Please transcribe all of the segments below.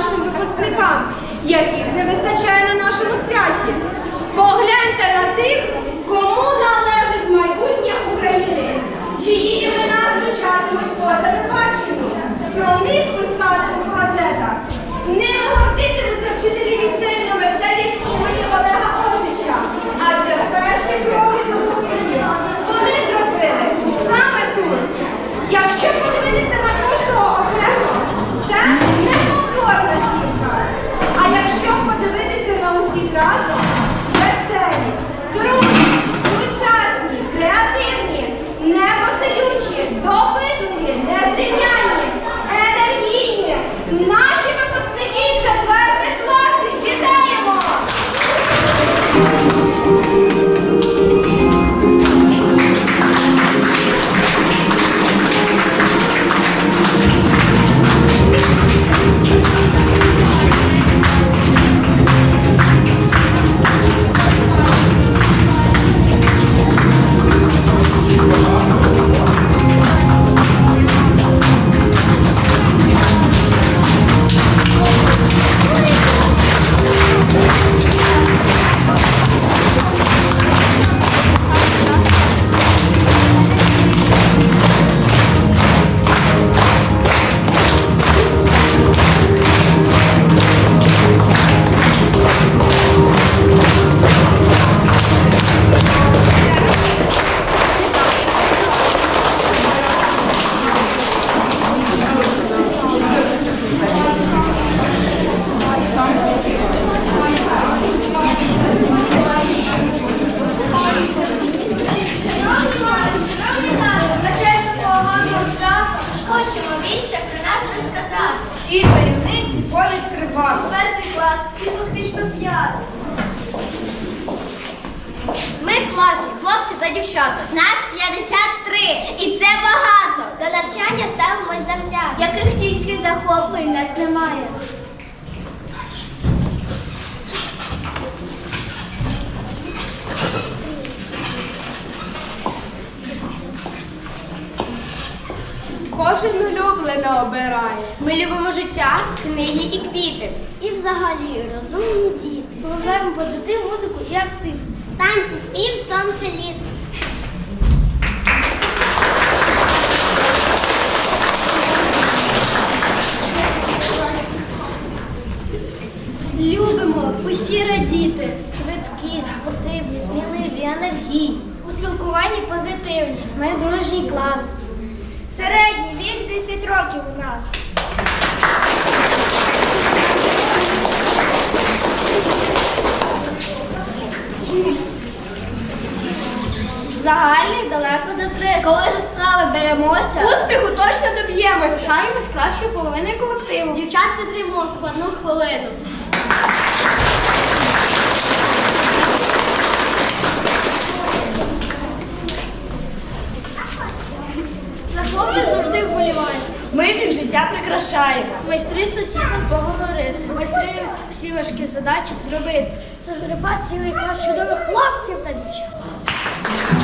нашим випускникам, яких не вистачає на нашому святі. Погляньте на тих, кому належить майбутнє України, чиї імена звучатимуть по телебаченню. Про них писатимуть в газетах. Ними гордитимуться вчителі ліцею номер 9 імені Олега Ожича. Адже перші кроки Кожен улюблене обирає. Ми любимо життя, книги і квіти. І взагалі розумні діти. Поважаємо позитив, музику і актив. Танці, спів, сонце, літ. Любимо усі радіти. Швидкі, спортивні, сміливі, енергійні. У спілкуванні позитивні. Ми дружній клас. Середній 10 років у нас. Загальний далеко за 300. Коли за справи беремося, Успіху точно доб'ємося. пишаємось кращою половиною колективу. Дівчат підтримуємо складну хвилину. За хлопців завжди вболіваємо. Ми ж їх життя прикрашаємо. Майстри сусідам поговорити. Майстри всі важкі задачі зробити. Це зриба цілий клас чудових хлопців та дівчат.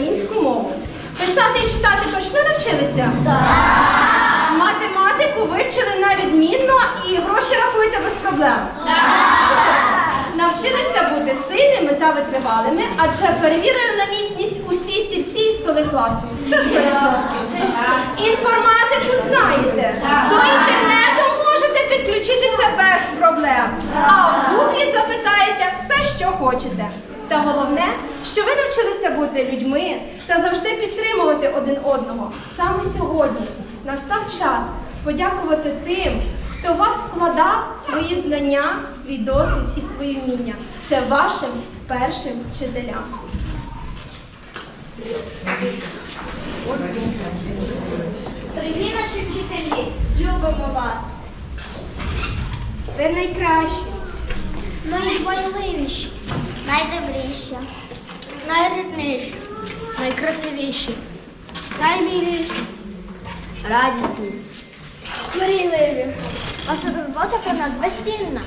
Українську мову. Писати і читати точно навчилися? Математику вивчили на відмінно і гроші рахуєте без проблем. Навчилися бути сильними та витривалими, адже перевірили на міцність усі стільці і столи класу. Це 100%. Інформатику знаєте. До інтернету можете підключитися без проблем. А в гуглі запитаєте все, що хочете. Та головне, що ви навчилися бути людьми та завжди підтримувати один одного. Саме сьогодні настав час подякувати тим, хто в вас вкладав свої знання, свій досвід і свої вміння. Це вашим першим вчителям. Дорогі наші вчителі, любимо вас. Ви найкращі, найдбайливіші, найдобріші, найрідніші, найкрасивіші, найміліші, радісні, мрійливі. Ваша робота про нас безцінна.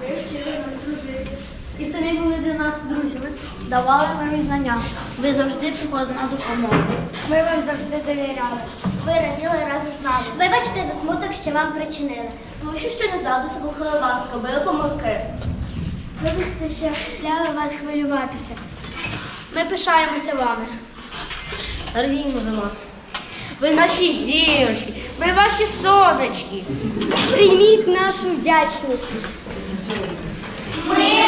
Ви вчили нас дружити. І самі були для нас друзями, давали нам знання. Ви завжди приходили на допомогу. Ми вам завжди довіряли. Ви раділи разом з нами. Вибачте за смуток, що вам причинили. Тому що ще не здалося, слухали вас, робили помилки. Вибачте, що ляли вас хвилюватися. Ми пишаємося вами. Радіємо за вас. Ви наші зірочки, ви ваші сонечки. Прийміть нашу вдячність. Пані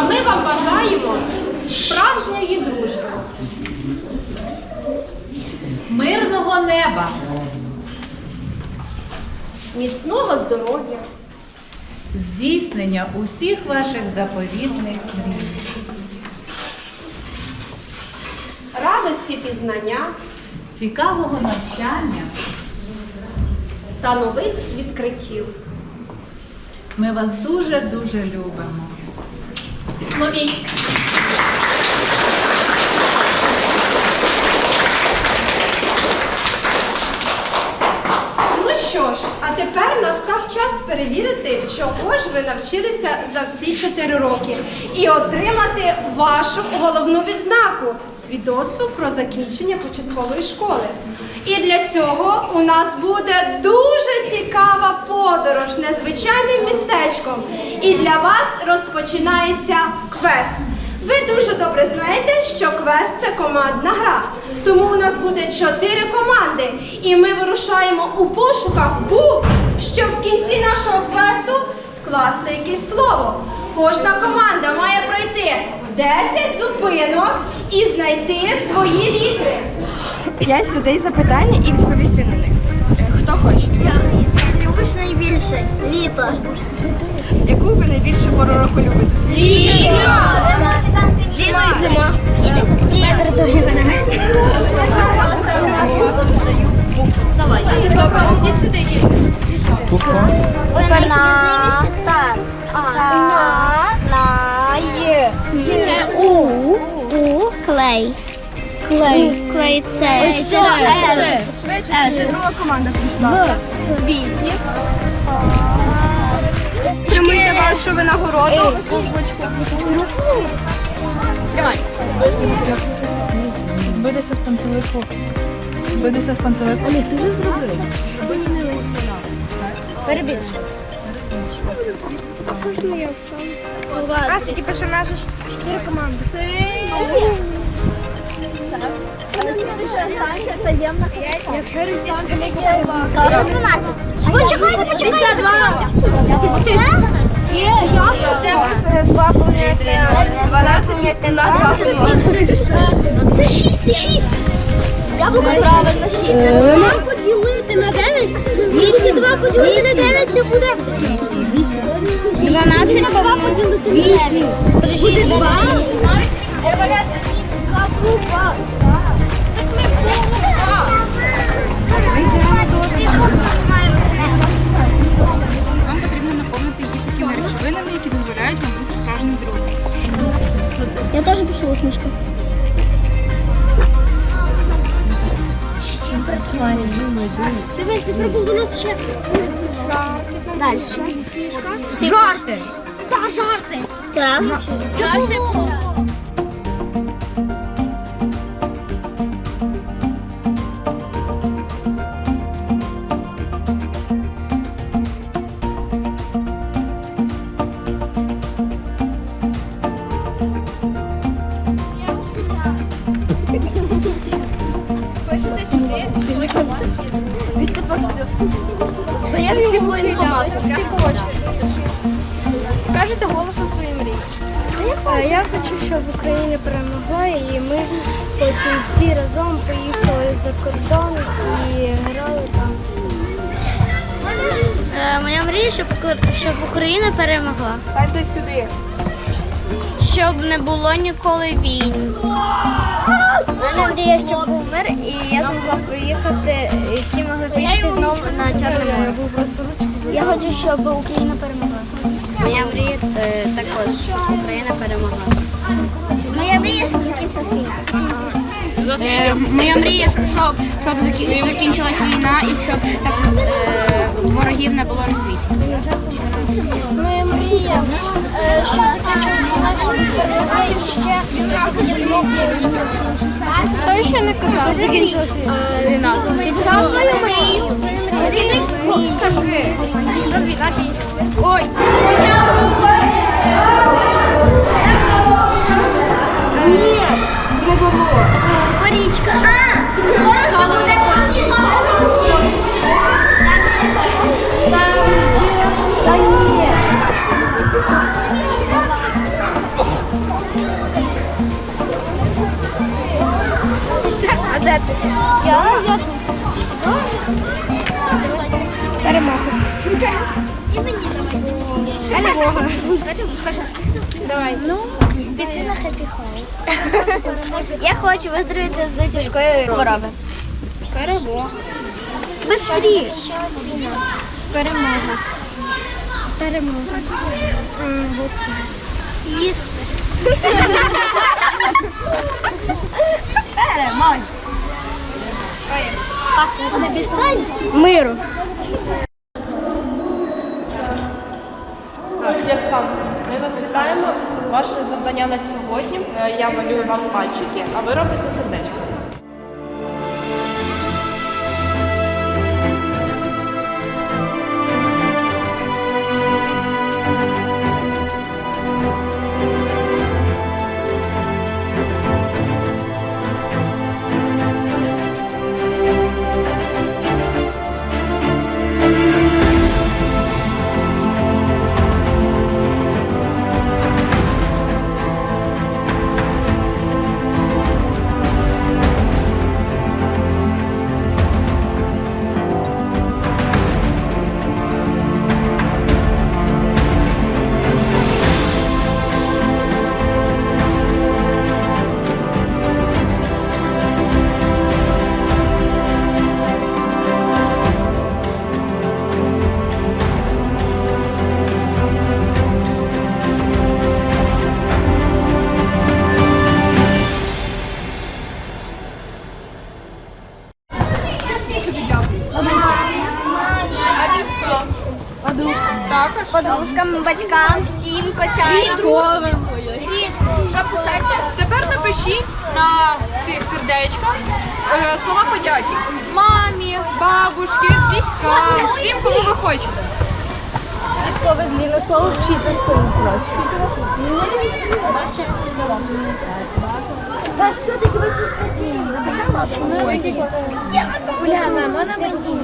А ми вам бажаємо справжньої дружби, мирного неба, міцного здоров'я, здійснення усіх ваших заповітних мрій, радості пізнання, цікавого навчання. Та нових відкриттів. Ми вас дуже-дуже любимо. Ловіть! Ну що ж, а тепер настав час перевірити, чого ж ви навчилися за всі чотири роки, і отримати вашу головну відзнаку свідоцтво про закінчення початкової школи. І для цього у нас буде дуже цікава подорож незвичайним містечком. І для вас розпочинається квест. Ви дуже добре знаєте, що квест це командна гра. Тому у нас буде чотири команди, і ми вирушаємо у пошуках букв, щоб в кінці нашого квесту скласти якесь слово. Кожна команда має пройти 10 зупинок і знайти свої літери. П'ять людей запитання і відповісти на них. Е, Хто хоче? Любиш найбільше літо. Яку ви найбільше пору року любите? Літо! Літо і зима. Давай. Добре, сюди, дітки. На. Клей. Клей. Клей це. Ось це. Друга команда прийшла. Тримайте вашу винагороду. Збудеться з пантелику. Збудеться з пантелику. Але ти вже зробив. Перебільше. А, це типу, що в нас чотири команди. Тоже 12. Почекайте, почекайте. 52. Є. Це два поміняти. 12 на це 6, це 6. Я буду правильно 6. 2 поділити на 9. 8, 2 поділити на 9, це буде 12 на 2 поділити на 9. Буде 2. Вам потрібно наповнити її такими речовинами, які дозволяють вам бути справжнім другом. Я теж пишу усмішка. Дивись, ти прибув до нас ще. Далі. Жарти. Та жарти. Це разом? Щоб, Україна перемогла. Станьте сюди. Щоб не було ніколи війн. У мене мрія, щоб був мир, і я змогла поїхати, і всі могли поїхати знову на Чорне море. Я хочу, щоб Україна перемогла. Моя мрія е, також, щоб Україна перемогла. Моя мрія, щоб закінчилась війна. Е, Моя мрія, щоб, щоб закі- закінчилась війна і щоб так е, ворогів не було на світі. Е, закінчилась війна, щоб перемогла ще Хто ще не казав? Закінчилась війна. Казав свою мрію? Скажи. Ой. А, скоро Та ні. А де ти? Я, я Перемога. Перемога. Давай. Ну, піти на хеппі Я хочу виздоровити з тяжкої хвороби. Перемога. Быстріше. Перемога. Перемога. Їсти. Перемога. Миру. Дітка, ми вас вітаємо. Ваше завдання на сьогодні. Е, Я малюю вам пальчики, а ви робите сердечко. Батькам, всім котям. Що писати? Тепер напишіть на цих сердечках е, слова подяки. Мамі, бабушки, військам, всім, кому ви хочете. Вас все-таки випустити. Написала? Уляна, вона мені.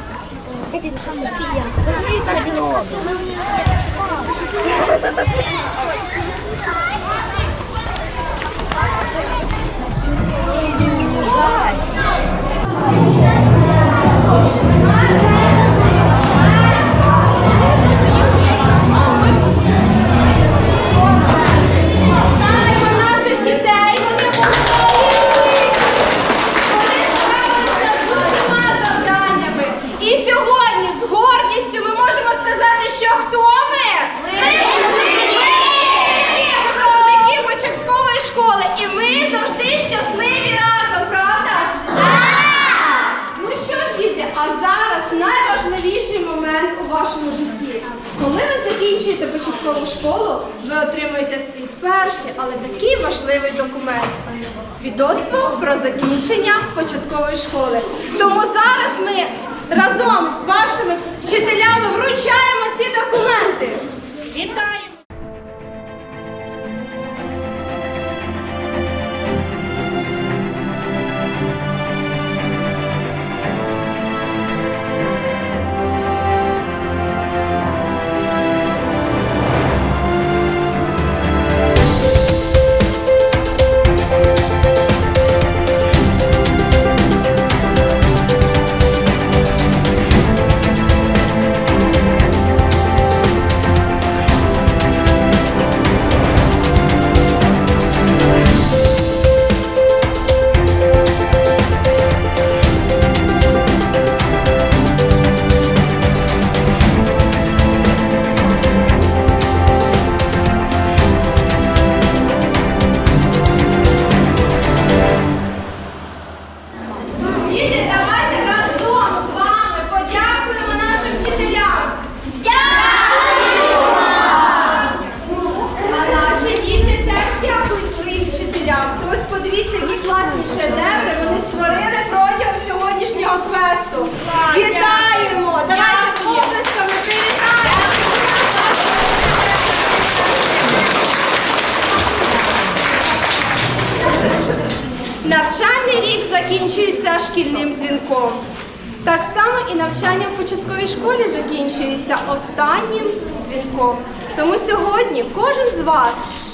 Софія. Thank you.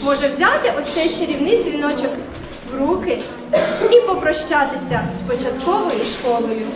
Може взяти ось цей чарівний дзвіночок в руки і попрощатися з початковою школою.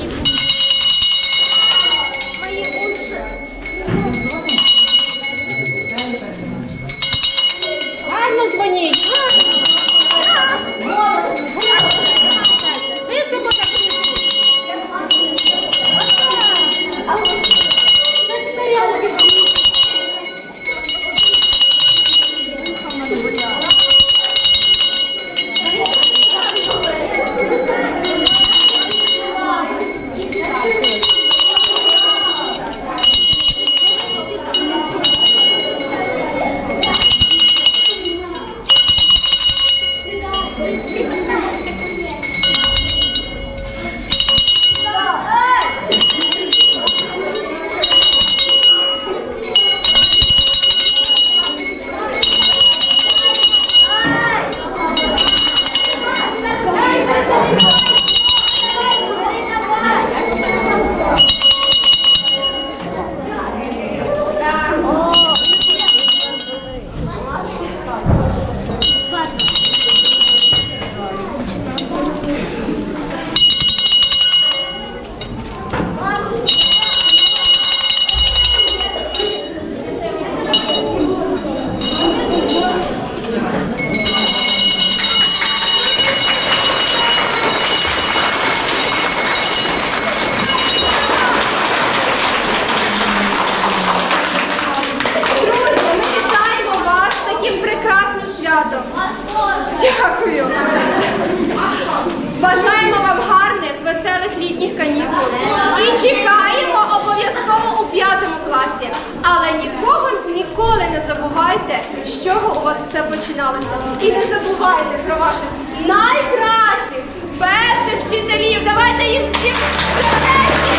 Дякую. Бажаємо вам гарних, веселих літніх канікул. І чекаємо обов'язково у п'ятому класі. Але нікого ніколи не забувайте, з чого у вас все починалося. І не забувайте про ваших найкращих, перших вчителів. Давайте їм всім сердечні!